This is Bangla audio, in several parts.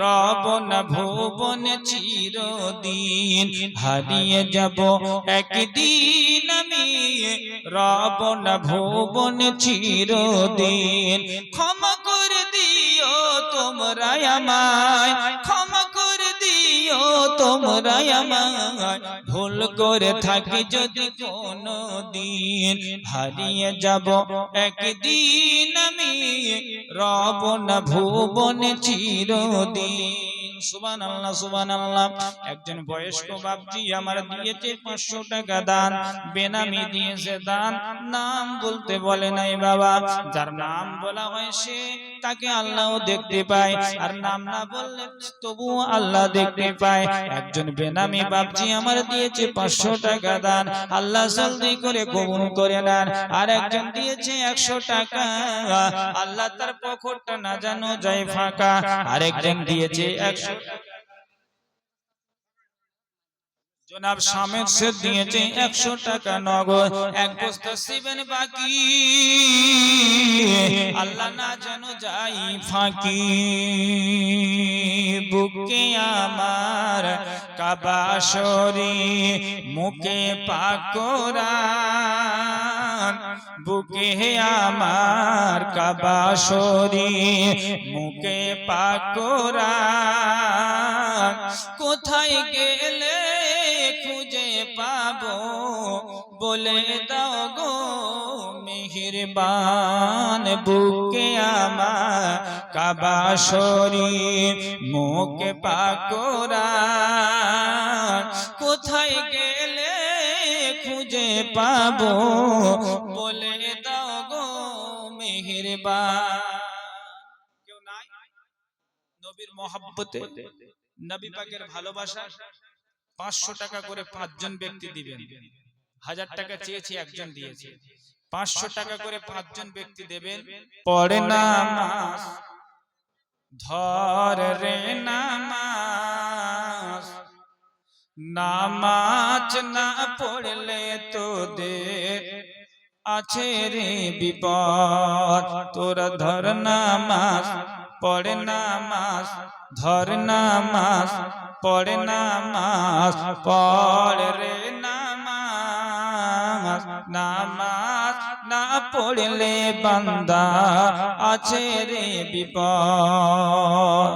রব না ভুবন চিরদিন। হারিয়ে যাব একদিন আমি রব না ভুবন চিরদিন। ক্ষমা করে দিও তোমরা আমায়, ক্ষমা করে দিও তোমরা আমায়। ভুল করে থাকি যদি কোনো দিন হারিয়ে যাব একদিন রব না ভুবন চিরদিন। সুবান আল্লাহ সুবান আল্লাহ একজন বয়স্ক বাপজি আমার দিয়েছে পাঁচশো টাকা দান, বেনামি দিয়েছে দান, নাম বলতে বলে নাই বাবা। যার নাম বলা হয় সে, তাকে আল্লাহ দেখতে পায়। আর নাম না বললে তবু আল্লাহ দেখতে পায়। একজন বেনামি বাপজি আমার দিয়েছে পাঁচশো টাকা দান, আল্লাহ জলদি করে কবুল করে নেন। আর একজন দিয়েছে একশো টাকা, আল্লাহ তার পকরটা না জানো যায় ফাঁকা। আরেকজন দিয়েছে একশো জনাব সামেদ সে দিয়েছে একশো টাকা নগদ, এক বস্তা সিবেন বাকি। আল্লাহ না জানো যাই ফাঁকি। বুকে আমার কাবাসরি মুখে পাকরান বুকে আমার কাবা কাবাসরি মুখে পাকরান কোথায় গেলে খুঁজে পাবো? বলে দাও গো মেহেরবান, বুকে আমার কাবা কাবাসরি মুখে পাকরান কোথায় গেলে খুঁজে পাবো। বলে দাও গো মেহেরবান। কেউ নাই? নবীর মহাব্বতে নবী পাকের ভালোবাসা পাঁচশো টাকা করে পাঁচজন ব্যক্তি দিবেন। হাজার টাকা চেয়েছি একজন দিয়েছে। পাঁচশো টাকা করে পাঁচজন ব্যক্তি দেবেন। পড়ে নামাজ। ধর রে নামাজ। নামাজ না পড়লে তো দে আছে রে বিপদ। তোরা ধর নামাজ, পড়ে নামাজ, ধর নামাজ, পড়ে নামাজ, পড় রে নামাজ। নামাজ না পড়লে বান্দা আছে রে বিপদ।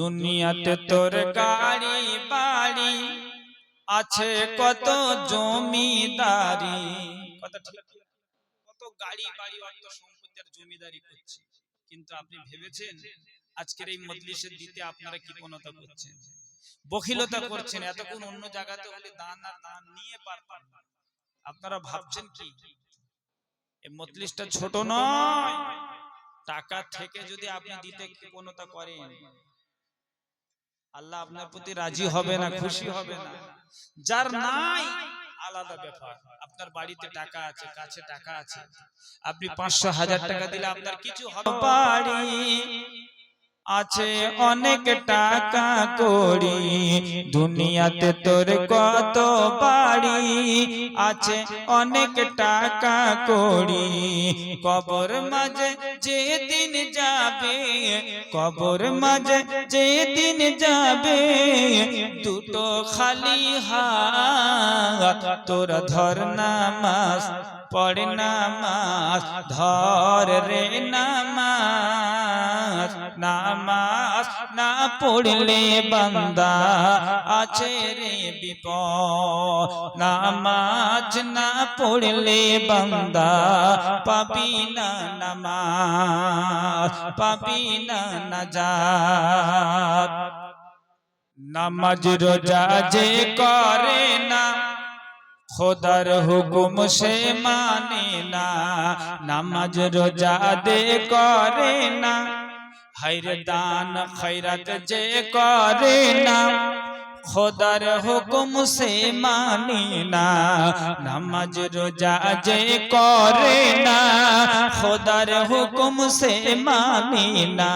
দুনিয়াতে তোর গাড়ি, বাড়ি আছে কত জমিদারি। কত গাড়ি, বাড়ি, অর্থ সম্পত্তি আর জমিদারি করছে। কিন্তু আপনি ভেবেছেন আজকের এই মজলিসের দিতে আপনারা কৃপণতা করছেন? বখিলতা করছেন, এতক্ষণ অন্য জায়গাতে হলে দান আর দান নিয়ে পারতেন না। আপনারা ভাবছেন কি? এই মজলিসটা ছোট নয়। টাকা থেকে যদি আপনি দিতে কৃপণতা করেন আল্লাহ আপনার প্রতি রাজি হবে না খুশি হবে না? যার নাই আলাদা ব্যাপার। আপনার বাড়িতে টাকা আছে কাছে টাকা আছে। আপনি পাঁচশো হাজার টাকা দিলে আপনার কিছু হবে আছে অনেক টাকা করি দুনিয়াতে তোর কত বাড়ি। আছে অনেক টাকা করি কবর মাঝে যেদিন যাবে। কবর মাঝে যেদিন যাবে। দুটো খালি হাত। তোর ধর নামাজ পড়ে নামাজ, ধর রে নামাজ নামাজ না পড়লে বান্দা আছে রে বিপদ। নামাজ না পড়লে বান্দা পাবি না নামাজ, পাবি না নাজাত। নামাজ রোজা যে করে না খোদার হুকুম সে মানে না, নামাজ রোজা দে করে না। হাইরে দান খৈরাত যে করে না, খোদার হুকুম সে মানি না, নামাজ রোজা যে করে না, খোদার হুকুম সে মানি না।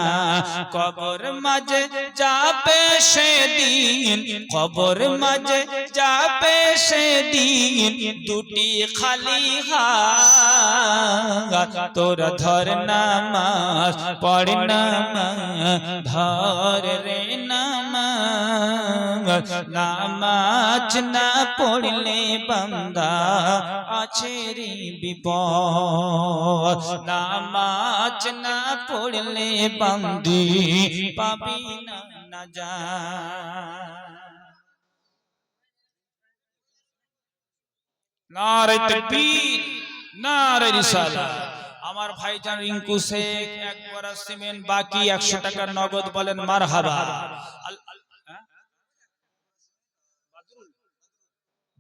কবর মাঝে যাবে সেদিন, কবর মাঝে যাবে সেদিন দুটি খালি হাত। তোর ধর নামাজ পড় নামাজ, ধর রে নামাজ। নামাজ না পড়লে বান্দা আছে রে বিপদ। নামাজ না পড়লে বান্দি পাবি না না যা নারে তাকবীর নারে রিসালাত। আমার ভাইজান রিঙ্কু শেখ এক বড়া সিমেন্ট বাকি 100 টাকার নগদ বলেন মারহাবা। হ্যাঁ?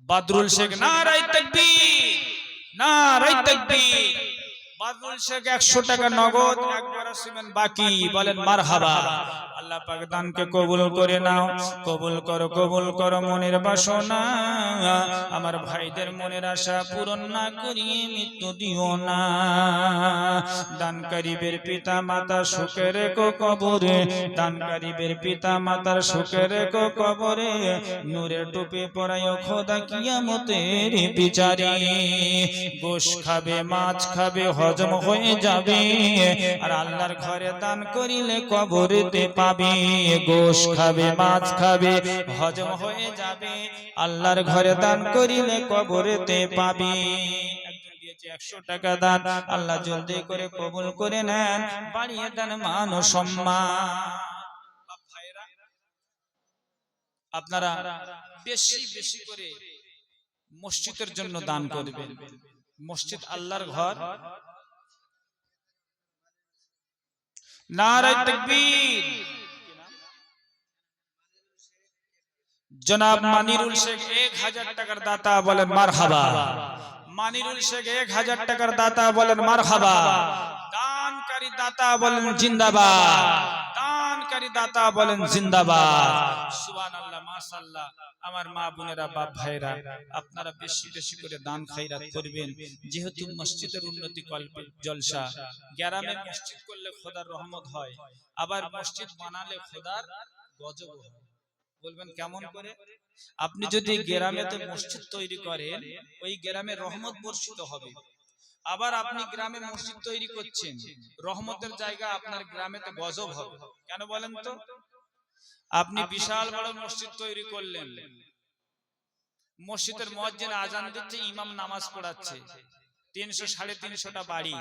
বাদরুল শেখ নারে তাকবীর নারে তাকবীর। বাদরুল শেখ 100 টাকা নগদ? এক বড়া সিমেন্ট বাকি, বলেন মারহাবা। আল্লাহ পাক দানকে কবুল করে নাও। কবুল করো কবুল করো মনের বাসনা। আমার ভাইদের মনের আশা পূরণ না করিয়ে মৃত্যু দিও না। দান গরিবের পিতা মাতা সুখে রেখো কবরে। দান গরিবের পিতা মাতার সুখে রেখো কবরে। নূরের টুপি পরায় খোদা কিয়ামতের বিচারে। গোশ খাবে, মাছ খাবে, হজম হয়ে যাবে। আর আল্লাহর ঘরে দান করিলে কবরেতে পাবে। গোশ খাবে, মাছ খাবে, হজম হয়ে যাবে। আল্লাহর ঘরে দান করিলে কবরেতে পাবে। একশো টাকা দান। আল্লাহ জলদি করে কবুল করে নেন। বাড়িয়ে দেন মান ও সম্মান। আপনারা বেশি বেশি করে মসজিদের জন্য দান করবেন। মসজিদ আল্লাহর ঘর। নারায় তকবীর। জনাব মানিরুল শেখ এক হাজার টাকার দাতা বলেন, মারহাবা। মানিরুল শেখ এক হাজার টাকার দাতা বলেন, মারহাবা। দানকারী দাতা বলেন, জিন্দাবাদ। দানকারী দাতা বলেন জিন্দাবাদ। সুবহানাল্লাহ, মাশাআল্লাহ। আমার মা বোনেরা, বাপ ভাইরা আপনারা বেশি বেশি করে দান খাইরাত করবেন। যেহেতু মসজিদের উন্নতি কল্পে জলসা, গ্রামে মসজিদ করলে খোদার রহমত হয়, আবার মসজিদ বানালে খোদার গজব হয়। বলবেন কেমন করে? আপনি যদি গ্রামে তো মসজিদ তৈরি করেন, ওই গ্রামে রহমত বর্ষিত হবে। আবার আপনি গ্রামে মসজিদ তৈরি করছেন, রহমতের জায়গা আপনার গ্রামেতে গজব হবে। কেন বলেন তো? আপনি বিশাল বড় মসজিদ তৈরি করলেন। মসজিদের মসজিদ আজান দিচ্ছে ইমাম নামাজ পড়াচ্ছে। তিনশো, সাড়ে তিনশোটা বাড়ি।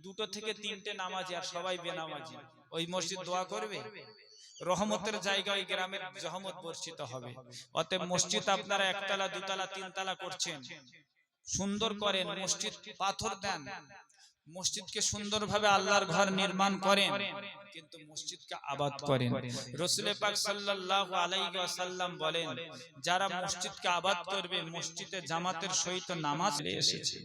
দুটো থেকে তিনটে নামাজি আর সবাই বেনামাজি। ওই মসজিদ দোয়া করবে? রহমতের জায়গায় গ্রামের রহমত বর্ষিত হবে। অতএব মসজিদ আপনারা একতলা, দুতলা, তিনতলা করছেন। সুন্দর করেন মসজিদ পাথর দেন। মসজিদকে সুন্দরভাবে আল্লাহর ঘর নির্মাণ করেন কিন্তু মসজিদকে আবাদ করেন। রসুল পাক সাল্লাল্লাহু আলাইহি ওয়াসাল্লাম বলেন যারা মসজিদকে আবাদ করবে মসজিদে জামাতের সহিত নামাজ এসেছে।